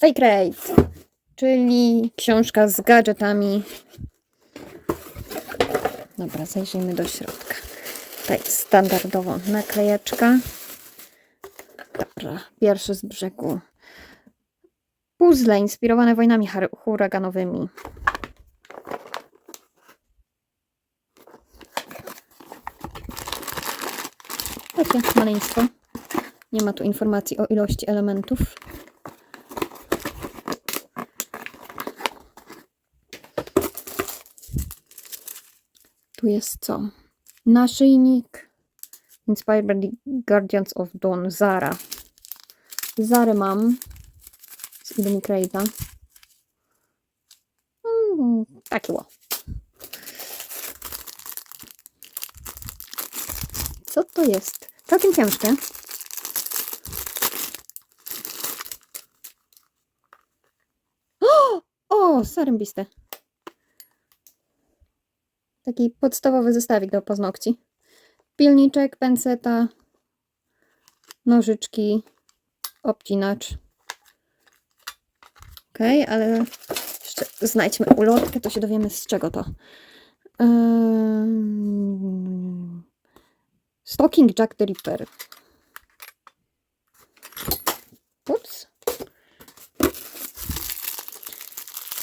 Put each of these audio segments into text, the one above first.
Fake Rate, czyli książka z gadżetami. Dobra, zajrzyjmy do środka. Tutaj standardowo naklejeczka. Dobra, pierwszy z brzegu. Puzzle inspirowane wojnami huraganowymi. Takie maleństwo. Nie ma tu informacji o ilości elementów. Tu jest co? Naszyjnik. Inspired by the Guardians of Dawn. Zara. Zary mam. Z Ilumi Crate'a. Mm, taki ło. Co to jest? Całkiem ciężkie. O, o zarębiste. Taki podstawowy zestawik do paznokci. Pilniczek, penseta, nożyczki, obcinacz. Ok, ale jeszcze znajdźmy ulotkę, to się dowiemy z czego to. Stocking Jack the Ripper. Ups.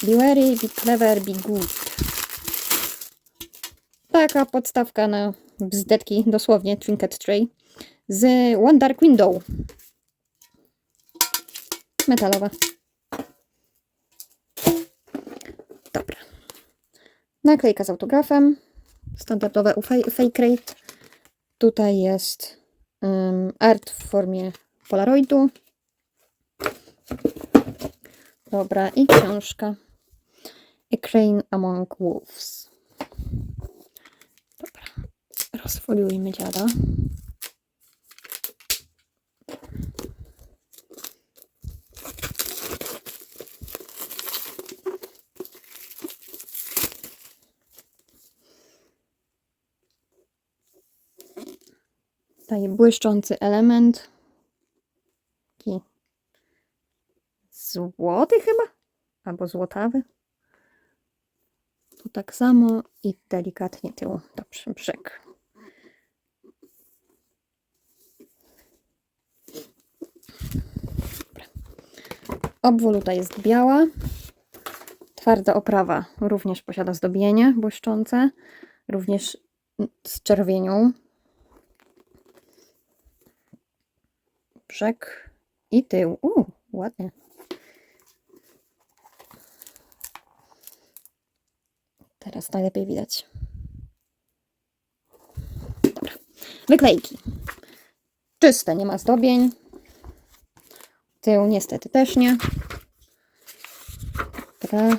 Be wary, be clever, be good. Taka podstawka na bzdetki, dosłownie, trinket tray. Z One Dark Window. Metalowa. Dobra. Naklejka z autografem. Standardowe Fake Rate. Tutaj jest um, art w formie polaroidu. Dobra, i książka. A Crane Among Wolves. Dobra, rozfoliujmy dziada. Tutaj błyszczący element. Taki złoty chyba? Albo złotawy. Tu tak samo i delikatnie tył. Dobrze, brzeg. Obwoluta jest biała. Twarda oprawa również posiada zdobienie błyszczące. Również z czerwienią. Brzeg i tył. U, ładnie. Teraz najlepiej widać. Dobra. Wyklejki. Czyste, nie ma zdobień. Tył niestety też nie. Dobra.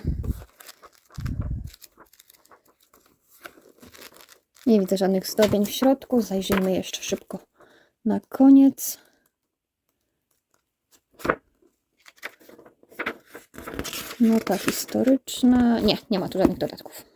Nie widzę żadnych zdobień w środku. Zajrzyjmy jeszcze szybko na koniec. Nota historyczna. Nie, nie ma tu żadnych dodatków.